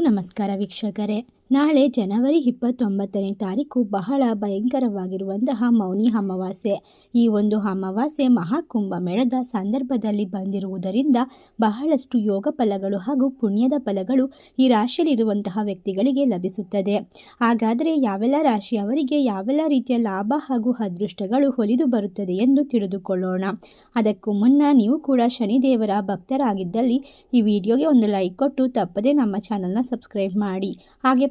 ನಮಸ್ಕಾರ ವೀಕ್ಷಕರೇ. ನಾಳೆ ಜನವರಿ ಇಪ್ಪತ್ತೊಂಬತ್ತನೇ ತಾರೀಕು ಬಹಳ ಭಯಂಕರವಾಗಿರುವಂತಹ ಮೌನಿ ಅಮಾವಾಸ್ಯೆ. ಈ ಒಂದು ಅಮಾವಾಸ್ಯೆ ಮಹಾಕುಂಭ ಮೇಳದ ಸಂದರ್ಭದಲ್ಲಿ ಬಂದಿರುವುದರಿಂದ ಬಹಳಷ್ಟು ಯೋಗ ಫಲಗಳು ಹಾಗೂ ಪುಣ್ಯದ ಫಲಗಳು ಈ ರಾಶಿಯಲ್ಲಿರುವಂತಹ ವ್ಯಕ್ತಿಗಳಿಗೆ ಲಭಿಸುತ್ತದೆ. ಹಾಗಾದರೆ ಯಾವೆಲ್ಲ ರಾಶಿಯವರಿಗೆ ಯಾವೆಲ್ಲ ರೀತಿಯ ಲಾಭ ಹಾಗೂ ಅದೃಷ್ಟಗಳು ಹೊಲಿದು ಬರುತ್ತದೆ ಎಂದು ತಿಳಿದುಕೊಳ್ಳೋಣ. ಅದಕ್ಕೂ ಮುನ್ನ ನೀವು ಕೂಡ ಶನಿದೇವರ ಭಕ್ತರಾಗಿದ್ದಲ್ಲಿ ಈ ವಿಡಿಯೋಗೆ ಒಂದು ಲೈಕ್ ಕೊಟ್ಟು ತಪ್ಪದೇ ನಮ್ಮ ಚಾನಲ್ನ ಸಬ್ಸ್ಕ್ರೈಬ್ ಮಾಡಿ. ಹಾಗೆ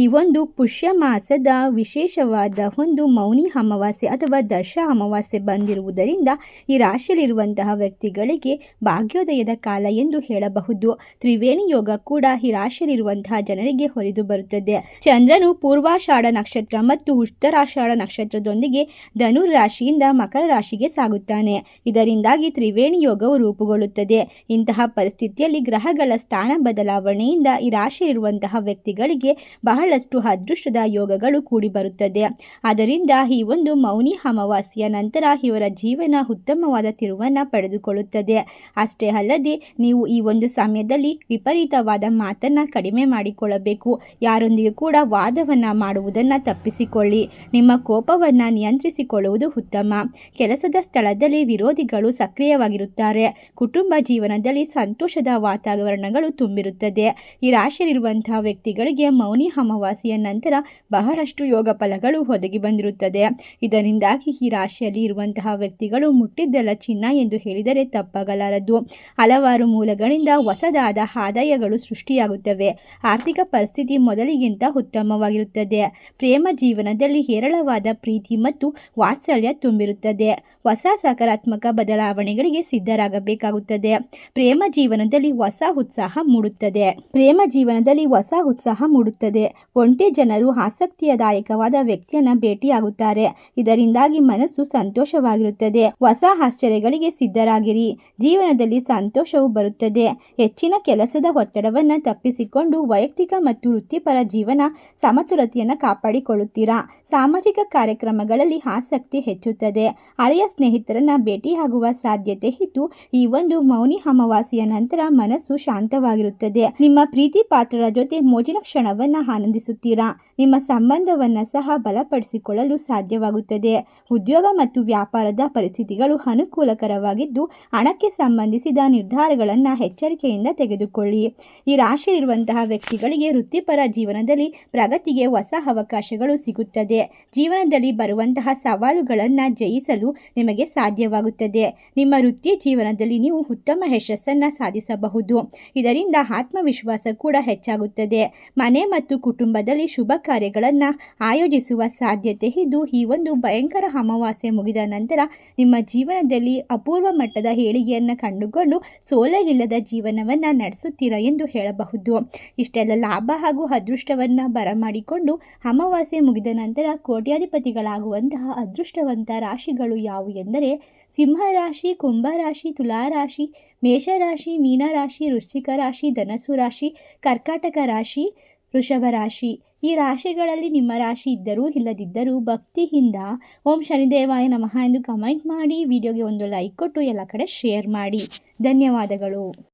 ಈ ಒಂದು ಪುಷ್ಯ ಮಾಸದ ವಿಶೇಷವಾದ ಒಂದು ಮೌನಿ ಅಮಾವಾಸ್ಯೆ ಅಥವಾ ದಶ ಅಮಾವಾಸ್ಯೆ ಬಂದಿರುವುದರಿಂದ ಈ ರಾಶಿಯಲ್ಲಿರುವಂತಹ ವ್ಯಕ್ತಿಗಳಿಗೆ ಭಾಗ್ಯೋದಯದ ಕಾಲ ಎಂದು ಹೇಳಬಹುದು. ತ್ರಿವೇಣಿ ಯೋಗ ಕೂಡ ಈ ರಾಶಿಯಲ್ಲಿರುವಂತಹ ಜನರಿಗೆ ಹೊರಿದು ಬರುತ್ತದೆ. ಚಂದ್ರನು ಪೂರ್ವಾಷಾಢ ನಕ್ಷತ್ರ ಮತ್ತು ಉತ್ತರಾಷಾಢ ನಕ್ಷತ್ರದೊಂದಿಗೆ ಧನು ರಾಶಿಯಿಂದ ಮಕರ ರಾಶಿಗೆ ಸಾಗುತ್ತಾನೆ. ಇದರಿಂದಾಗಿ ತ್ರಿವೇಣಿ ಯೋಗವು ರೂಪುಗೊಳ್ಳುತ್ತದೆ. ಇಂತಹ ಪರಿಸ್ಥಿತಿಯಲ್ಲಿ ಗ್ರಹಗಳ ಸ್ಥಾನ ಬದಲಾವಣೆಯಿಂದ ಈ ರಾಶಿಯಲ್ಲಿರುವಂತಹ ವ್ಯಕ್ತಿಗಳಿಗೆ ಬಹಳಷ್ಟು ಅದೃಷ್ಟದ ಯೋಗಗಳು ಕೂಡಿ ಬರುತ್ತದೆ. ಅದರಿಂದ ಈ ಒಂದು ಮೌನಿ ಅಮಾವಾಸ್ಯ ನಂತರ ಇವರ ಜೀವನ ಉತ್ತಮವಾದ ತಿರುವನ್ನು ಪಡೆದುಕೊಳ್ಳುತ್ತದೆ. ಅಷ್ಟೇ ಅಲ್ಲದೆ ನೀವು ಈ ಒಂದು ಸಮಯದಲ್ಲಿ ವಿಪರೀತವಾದ ಮಾತನ್ನು ಕಡಿಮೆ ಮಾಡಿಕೊಳ್ಳಬೇಕು. ಯಾರೊಂದಿಗೆ ಕೂಡ ವಾದವನ್ನು ಮಾಡುವುದನ್ನು ತಪ್ಪಿಸಿಕೊಳ್ಳಿ. ನಿಮ್ಮ ಕೋಪವನ್ನು ನಿಯಂತ್ರಿಸಿಕೊಳ್ಳುವುದು ಉತ್ತಮ. ಕೆಲಸದ ಸ್ಥಳದಲ್ಲಿ ವಿರೋಧಿಗಳು ಸಕ್ರಿಯವಾಗಿರುತ್ತಾರೆ. ಕುಟುಂಬ ಜೀವನದಲ್ಲಿ ಸಂತೋಷದ ವಾತಾವರಣಗಳು ತುಂಬಿರುತ್ತದೆ. ಈ ರಾಶಿಯಲ್ಲಿರುವಂತಹ ವ್ಯಕ್ತಿಗಳಿಗೆ ಮೌನಿ ಅಮಾವಾಸ್ಯೆಯ ನಂತರ ಬಹಳಷ್ಟು ಯೋಗ ಫಲಗಳು ಒದಗಿ ಬಂದಿರುತ್ತದೆ. ಇದರಿಂದಾಗಿ ಈ ರಾಶಿಯಲ್ಲಿ ಇರುವಂತಹ ವ್ಯಕ್ತಿಗಳು ಮುಟ್ಟಿದ್ದೆಲ್ಲ ಚಿನ್ನ ಎಂದು ಹೇಳಿದರೆ ತಪ್ಪಾಗಲಾರದು. ಹಲವಾರು ಮೂಲಗಳಿಂದ ಹೊಸದಾದ ಆದಾಯಗಳು ಸೃಷ್ಟಿಯಾಗುತ್ತವೆ. ಆರ್ಥಿಕ ಪರಿಸ್ಥಿತಿ ಮೊದಲಿಗಿಂತ ಉತ್ತಮವಾಗಿರುತ್ತದೆ. ಪ್ರೇಮ ಜೀವನದಲ್ಲಿ ಹೇರಳವಾದ ಪ್ರೀತಿ ಮತ್ತು ವಾತ್ಸಲ್ಯ ತುಂಬಿರುತ್ತದೆ. ಹೊಸ ಸಕಾರಾತ್ಮಕ ಬದಲಾವಣೆಗಳಿಗೆ ಸಿದ್ಧರಾಗಬೇಕಾಗುತ್ತದೆ. ಪ್ರೇಮ ಜೀವನದಲ್ಲಿ ಹೊಸ ಉತ್ಸಾಹ ಮೂಡುತ್ತದೆ. ಪ್ರೇಮ ಜೀವನದಲ್ಲಿ ಹೊಸ ಉತ್ಸಾಹ ಮೂಡುತ್ತದೆ. ಒಂಟಿ ಜನರು ಆಸಕ್ತಿಯದಾಯಕವಾದ ವ್ಯಕ್ತಿಯನ್ನ ಭೇಟಿಯಾಗುತ್ತಾರೆ. ಇದರಿಂದಾಗಿ ಮನಸ್ಸು ಸಂತೋಷವಾಗಿರುತ್ತದೆ. ಹೊಸ ಆಶ್ಚರ್ಯಗಳಿಗೆ ಸಿದ್ಧರಾಗಿರಿ. ಜೀವನದಲ್ಲಿ ಸಂತೋಷವು ಬರುತ್ತದೆ. ಹೆಚ್ಚಿನ ಕೆಲಸದ ಒತ್ತಡವನ್ನು ತಪ್ಪಿಸಿಕೊಂಡು ವೈಯಕ್ತಿಕ ಮತ್ತು ವೃತ್ತಿಪರ ಜೀವನ ಸಮತುಲತೆಯನ್ನು ಕಾಪಾಡಿಕೊಳ್ಳುತ್ತೀರಾ? ಸಾಮಾಜಿಕ ಕಾರ್ಯಕ್ರಮಗಳಲ್ಲಿ ಆಸಕ್ತಿ ಹೆಚ್ಚುತ್ತದೆ. ಹಳೆಯ ಸ್ನೇಹಿತರನ್ನ ಭೇಟಿಯಾಗುವ ಸಾಧ್ಯತೆ ಇದ್ದು, ಈ ಒಂದು ಮೌನಿ ಅಮಾವಾಸ್ಯೆಯ ನಂತರ ಮನಸ್ಸು ಶಾಂತವಾಗಿರುತ್ತದೆ. ನಿಮ್ಮ ಪ್ರೀತಿ ಪಾತ್ರರ ಜೊತೆ ಮೋಜಿನ ಕ್ಷಣವನ್ನ ಆನಂದಿಸುತ್ತೀರಾ ನಿಮ್ಮ ಸಂಬಂಧವನ್ನು ಸಹ ಬಲಪಡಿಸಿಕೊಳ್ಳಲು ಸಾಧ್ಯವಾಗುತ್ತದೆ. ಉದ್ಯೋಗ ಮತ್ತು ವ್ಯಾಪಾರದ ಪರಿಸ್ಥಿತಿಗಳು ಅನುಕೂಲಕರವಾಗಿದ್ದು, ಹಣಕ್ಕೆ ಸಂಬಂಧಿಸಿದ ನಿರ್ಧಾರಗಳನ್ನು ಎಚ್ಚರಿಕೆಯಿಂದ ತೆಗೆದುಕೊಳ್ಳಿ. ಈ ರಾಶಿಯಲ್ಲಿರುವಂತಹ ವ್ಯಕ್ತಿಗಳಿಗೆ ವೃತ್ತಿಪರ ಜೀವನದಲ್ಲಿ ಪ್ರಗತಿಗೆ ಹೊಸ ಅವಕಾಶಗಳು ಸಿಗುತ್ತದೆ. ಜೀವನದಲ್ಲಿ ಬರುವಂತಹ ಸವಾಲುಗಳನ್ನು ಜಯಿಸಲು ನಿಮಗೆ ಸಾಧ್ಯವಾಗುತ್ತದೆ. ನಿಮ್ಮ ವೃತ್ತಿ ಜೀವನದಲ್ಲಿ ನೀವು ಉತ್ತಮ ಯಶಸ್ಸನ್ನು ಸಾಧಿಸಬಹುದು. ಇದರಿಂದ ಆತ್ಮವಿಶ್ವಾಸ ಕೂಡ ಹೆಚ್ಚಾಗುತ್ತದೆ. ಮನೆ ಮತ್ತು ಕುಟುಂಬದಲ್ಲಿ ಶುಭ ಕಾರ್ಯಗಳನ್ನು ಆಯೋಜಿಸುವ ಸಾಧ್ಯತೆ ಇದ್ದು, ಈ ಒಂದು ಭಯಂಕರ ಅಮಾವಾಸ್ಯೆ ಮುಗಿದ ನಂತರ ನಿಮ್ಮ ಜೀವನದಲ್ಲಿ ಅಪೂರ್ವ ಮಟ್ಟದ ಏಳಿಗೆಯನ್ನು ಕಂಡುಕೊಂಡು ಸೋಲಗಿಲ್ಲದ ಜೀವನವನ್ನು ನಡೆಸುತ್ತೀರಾ ಎಂದು ಹೇಳಬಹುದು. ಇಷ್ಟೆಲ್ಲ ಲಾಭ ಹಾಗೂ ಅದೃಷ್ಟವನ್ನು ಬರಮಾಡಿಕೊಂಡು ಅಮಾವಾಸ್ಯೆ ಮುಗಿದ ನಂತರ ಕೋಟ್ಯಾಧಿಪತಿಗಳಾಗುವಂತಹ ಅದೃಷ್ಟವಂತ ರಾಶಿಗಳು ಯಾವುವು ಎಂದರೆ, ಸಿಂಹರಾಶಿ, ಕುಂಭರಾಶಿ, ತುಲಾರಾಶಿ, ಮೇಷರಾಶಿ, ಮೀನರಾಶಿ, ವೃಶ್ಚಿಕ ರಾಶಿ ಧನಸು ರಾಶಿ, ಕರ್ಕಾಟಕ ರಾಶಿ ವೃಷಭ ರಾಶಿ. ಈ ರಾಶಿಗಳಲ್ಲಿ ನಿಮ್ಮ ರಾಶಿ ಇದ್ದರೂ ಇಲ್ಲದಿದ್ದರೂ ಭಕ್ತಿಯಿಂದ ಓಂ ಶನಿದೇವಾಯ ನಮಃ ಎಂದು ಕಮೆಂಟ್ ಮಾಡಿ. ವಿಡಿಯೋಗೆ ಒಂದು ಲೈಕ್ ಕೊಟ್ಟು ಎಲ್ಲ ಕಡೆ ಶೇರ್ ಮಾಡಿ. ಧನ್ಯವಾದಗಳು.